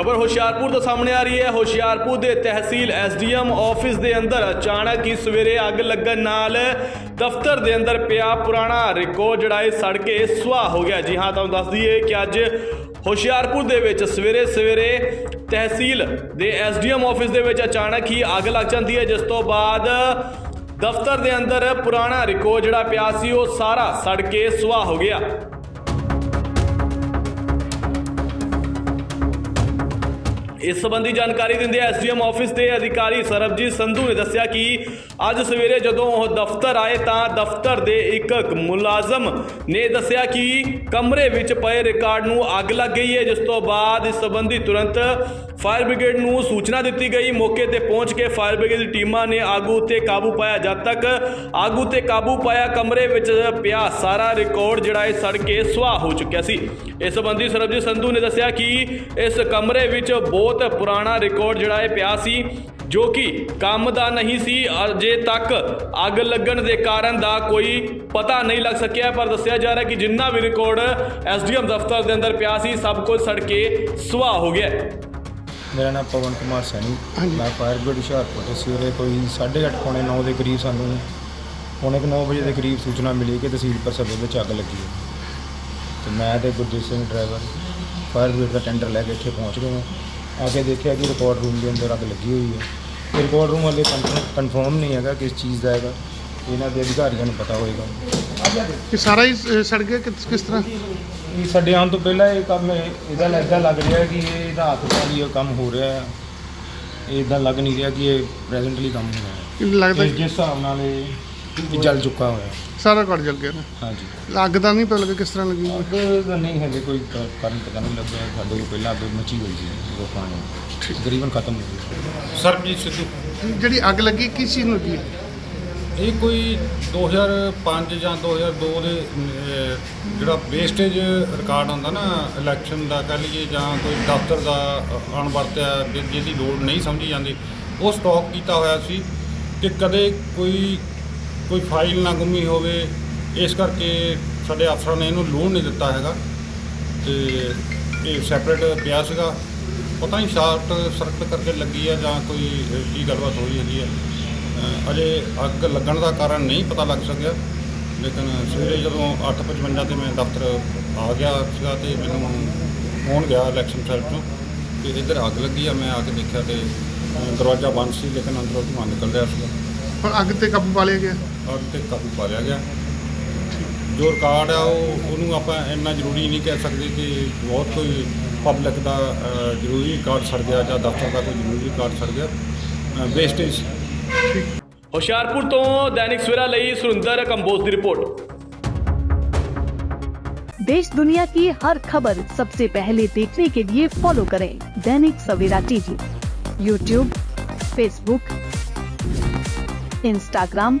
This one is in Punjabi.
ਖਬਰ ਹੁਸ਼ਿਆਰਪੁਰ ਤੋਂ ਸਾਹਮਣੇ ਆ ਰਹੀ ਹੈ। ਹੁਸ਼ਿਆਰਪੁਰ ਦੇ ਤਹਿਸੀਲ ਐਸਡੀਐਮ ਆਫਿਸ ਦੇ ਅੰਦਰ ਅਚਾਨਕ ਹੀ ਸਵੇਰੇ ਅੱਗ ਲੱਗਣ ਨਾਲ ਦਫ਼ਤਰ ਦੇ ਅੰਦਰ ਪਿਆ ਪੁਰਾਣਾ ਰਿਕਾਰਡ ਜਿਹੜਾ ਹੈ ਸੜ ਕੇ ਸੁਆਹ ਹੋ ਗਿਆ। ਜੀ ਹਾਂ, ਤੁਹਾਨੂੰ ਦੱਸ ਦਈਏ ਕਿ ਅੱਜ ਹੁਸ਼ਿਆਰਪੁਰ ਦੇ ਵਿੱਚ ਸਵੇਰੇ ਸਵੇਰੇ ਤਹਿਸੀਲ ਦੇ ਐਸਡੀਐਮ ਆਫਿਸ ਦੇ ਵਿੱਚ ਅਚਾਨਕ ਹੀ ਅੱਗ ਲੱਗ ਜਾਂਦੀ ਹੈ। ਜਿਸ ਤੋਂ ਬਾਅਦ ਦਫ਼ਤਰ ਦੇ ਅੰਦਰ ਪੁਰਾਣਾ ਰਿਕਾਰਡ ਜਿਹੜਾ ਪਿਆ ਸੀ, ਉਹ ਸਾਰਾ ਸੜ ਕੇ ਸੁਆਹ ਹੋ ਗਿਆ। ਇਸ ਸੰਬੰਧੀ ਜਾਣਕਾਰੀ ਦਿੰਦੇ ਐਸਡੀਐਮ ਆਫਿਸ ਦੇ ਅਧਿਕਾਰੀ ਸਰਬਜੀਤ ਸੰਧੂ ਨੇ ਦੱਸਿਆ ਕਿ ਅੱਜ ਸਵੇਰੇ ਜਦੋਂ ਉਹ ਦਫ਼ਤਰ ਆਏ ਤਾਂ ਦਫ਼ਤਰ ਦੇ ਇੱਕ ਮੁਲਾਜ਼ਮ ਨੇ ਦੱਸਿਆ ਕਿ ਕਮਰੇ ਵਿੱਚ ਪਏ ਰਿਕਾਰਡ ਨੂੰ ਅੱਗ ਲੱਗ ਗਈ ਹੈ, ਜਿਸ ਤੋਂ ਬਾਅਦ ਇਸ ਸੰਬੰਧੀ ਤੁਰੰਤ ਫਾਇਰ ਬ੍ਰਿਗੇਡ ਨੂੰ ਸੂਚਨਾ ਦਿੱਤੀ ਗਈ। ਮੌਕੇ ਤੇ ਪਹੁੰਚ ਕੇ ਫਾਇਰ ਬ੍ਰਿਗੇਡ ਦੀ ਟੀਮਾਂ ਨੇ ਆਗੂ ਉੱਤੇ ਕਾਬੂ ਪਾਇਆ। ਜਦ ਤੱਕ ਆਗੂ ਤੇ ਕਾਬੂ ਪਾਇਆ ਕਮਰੇ ਵਿੱਚ ਪਿਆ ਸਾਰਾ ਰਿਕਾਰਡ, ਜਿਹੜਾ ਹੈ ਸੜ ਕੇ ਸੁਆਹ ਹੋ ਚੁੱਕਿਆ ਸੀ। ਇਸ ਸੰਬੰਧੀ ਸਰਬਜੀਤ ਸੰਧੂ ਨੇ ਦੱਸਿਆ ਕਿ ਇਸ ਕਮਰੇ ਵਿੱਚ ਬਹੁਤ ਪੁਰਾਣਾ ਰਿਕਾਰਡ ਜਿਹੜਾ ਹੈ ਪਿਆ ਸੀ ਜੋ ਕਿ ਕੰਮ ਦਾ ਨਹੀਂ ਸੀ ਅਜੇ ਤੱਕ ਅੱਗ ਲੱਗਣ ਦੇ ਕਾਰਨ ਦਾ ਕੋਈ ਪਤਾ ਨਹੀਂ ਲੱਗ ਸਕਿਆ ਪਰ ਦੱਸਿਆ ਜਾ ਰਿਹਾ ਕਿ ਜਿੰਨਾ ਵੀ ਰਿਕਾਰਡ ਐਸਡੀਐਮ ਦਫ਼ਤਰ ਦੇ ਅੰਦਰ ਪਿਆ ਸੀ ਸਭ ਕੁਝ ਸੜ ਕੇ ਸੁਆਹ ਹੋ ਗਿਆ। ਮੇਰਾ ਨਾਮ ਪਵਨ ਕੁਮਾਰ ਸੈਣੀ ਮੈਂ ਫਾਇਰ ਬ੍ਰਿਗੇਡ ਹੁਸ਼ਿਆਰਪੁਰ ਤੋਂ ਸਵੇਰੇ ਕੋਈ 8:30 ਪੌਣੇ 9 ਦੇ ਕਰੀਬ ਸਾਨੂੰ ਪੌਣੇ 9 ਵਜੇ ਦੇ ਕਰੀਬ ਸੂਚਨਾ ਮਿਲੀ ਕਿ ਤਹਿਸੀਲ ਪਰਸਬੇ ਵਿੱਚ ਅੱਗ ਲੱਗੀ ਹੈ। ਤੇ ਮੈਂ ਤੇ Gurjeet Singh driver fire brigade ਦਾ ਟੈਂਡਰ ਲੈ ਕੇ ਇੱਥੇ ਪਹੁੰਚ ਗਏ ਹਾਂ। ਆ ਕੇ ਦੇਖਿਆ ਕਿ ਰਿਕਾਰਡ ਰੂਮ ਦੇ ਅੰਦਰ ਅੱਗ ਲੱਗੀ ਹੋਈ ਹੈ। ਰਿਕਾਰਡ ਰੂਮ ਵਾਲੇ ਕਨਫਰਮ ਨਹੀਂ ਹੈਗਾ ਕਿਸ ਚੀਜ਼ ਦਾ ਹੈਗਾ। ਇਹਨਾਂ ਦੇ ਅਧਿਕਾਰੀਆਂ ਨੂੰ ਪਤਾ ਹੋਏਗਾ। ਕਿ ਸਾਰਾ ਹੀ ਸੜ ਗਿਆ ਕਿਸ ਕਿਸ ਤਰ੍ਹਾਂ? ਇਹ ਸਾਡੇ ਆਉਣ ਤੋਂ ਪਹਿਲਾਂ ਇਹ ਕੰਮ ਇਹਦਾ ਲੱਗਦਾ ਲੱਗ ਰਿਹਾ ਕਿ ਇਹ ਰਾਤ ਇਹ ਕੰਮ ਹੋ ਰਿਹਾ ਹੈ। ਇਦਾਂ ਲੱਗ ਨਹੀਂ ਰਿਹਾ ਕਿ ਇਹ ਪ੍ਰੈਜ਼ੈਂਟਲੀ ਕੰਮ ਹੋ ਰਿਹਾ ਹੈ। ਕਿ ਲੱਗਦਾ ਜਿਸ ਹਿਸਾਬ ਨਾਲ ਇਹ ਇਹ ਜਲ ਚੁੱਕਾ ਹੋਇਆ। ਸਾਰਾ ਘੜ ਜਲ ਗਿਆ ਨਾ। ਹਾਂਜੀ। ਅੱਗ ਦਾ ਨਹੀਂ ਪਤਾ ਲੱਗਾ ਕਿਸ ਤਰ੍ਹਾਂ ਲੱਗੀ ਅੱਗ ਦਾ ਨਹੀਂ ਹਲੇ ਕੋਈ ਕ- ਕਾਰਨ ਪਤਾ ਨਹੀਂ ਲੱਗਿਆ। ਸਾਡੇ ਕੋਲ ਪਹਿਲਾਂ ਅੱਗ ਮੱਚੀ ਹੋਈ ਸੀ ਉਹ ਪਾਣੀ ਤਕਰੀਬਨ ਖਤਮ ਹੋ ਗਈ ਸਰਬਜੀਤ ਸਿੱਧੂ ਜਿਹੜੀ ਅੱਗ ਲੱਗੀ ਕਿਸ ਚੀਜ਼ ਨੂੰ ਲੱਗੀ? ਇਹ ਕੋਈ 2005 ਜਾਂ 2002 ਦੇ ਅਹ, ਜਿਹੜਾ ਵੇਸਟੇਜ ਰਿਕਾਰਡ ਹੁੰਦਾ ਨਾ ਇਲੈਕਸ਼ਨ ਦਾ ਕਹ ਲਈਏ ਜਾਂ ਕੋਈ ਦਫ਼ਤਰ ਦਾ ਅ- ਅਣਵਰਤਿਆ ਜਿ- ਜਿਹਦੀ ਲੋੜ ਨਹੀਂ ਸਮਝੀ ਜਾਂਦੀ ਉਹ ਸਟਾਕ ਕੀਤਾ ਹੋਇਆ ਸੀ ਕਿ ਕਦੇ ਕੋਈ ਕੋਈ ਫਾਈਲ ਨਾ ਗੁੰਮੀ ਹੋਵੇ, ਇਸ ਕਰਕੇ ਸਾਡੇ ਅਫਸਰਾਂ ਨੇ ਇਹਨੂੰ ਲੋਡ ਨਹੀਂ ਦਿੱਤਾ ਹੈਗਾ। ਤੇ ਇਹ ਸੈਪਰੇਟ ਪਿਆ ਸੀਗਾ। ਪਤਾ ਨਹੀਂ ਸ਼ਾਰਟ ਸਰਕਟ ਕਰਕੇ ਲੱਗੀ ਆ ਜਾਂ ਕੋਈ ਕੀ ਗੱਲਬਾਤ ਹੋਈ ਹੈਗੀ ਹੈ ਅਜੇ ਅੱਗ ਲੱਗਣ ਦਾ ਕਾਰਨ ਨਹੀਂ ਪਤਾ ਲੱਗ ਸਕਿਆ। ਲੇਕਿਨ ਸਵੇਰੇ ਜਦੋਂ 8:55 ਤੇ ਮੈਂ ਦਫ਼ਤਰ ਆ ਗਿਆ ਸੀਗਾ ਤੇ ਮੈਨੂੰ ਫੋਨ ਗਿਆ ਇਲੈਕਸ਼ਨ ਸੈਲ ਤੋਂ ਕਿ ਇੱਧਰ ਅੱਗ ਲੱਗੀ ਆ, ਮੈਂ ਆ ਕੇ ਦੇਖਿਆ ਤੇ ਦਰਵਾਜ਼ਾ ਬੰਦ ਸੀ, ਲੇਕਿਨ ਅੰਦਰੋਂ ਧੂੰਆਂ ਨਿਕਲ ਰਿਹਾ ਸੀਗਾ। ਪਰ ਅੱਗ ਤੇ ਕਾਬੂ ਪਾ ਲਿਆ ਗਿਆ। सड़क पर काबू पा लिया गया जो रिकॉर्ड है वनू आप इन्ना ज़रूरी नहीं कह सकते कि बहुत कोई पब्लिक का ज़रूरी रिकॉर्ड सड़ गया ज दफ्तर का कोई ज़रूरी रिकॉर्ड सड़ गया वेस्टेज होशियारपुर तो दैनिक सवेरा सुरेंद्र कंबोज की रिपोर्ट देश दुनिया की हर खबर सबसे पहले देखने के लिए फॉलो करें Dainik Savera TV. YouTube Facebook Instagram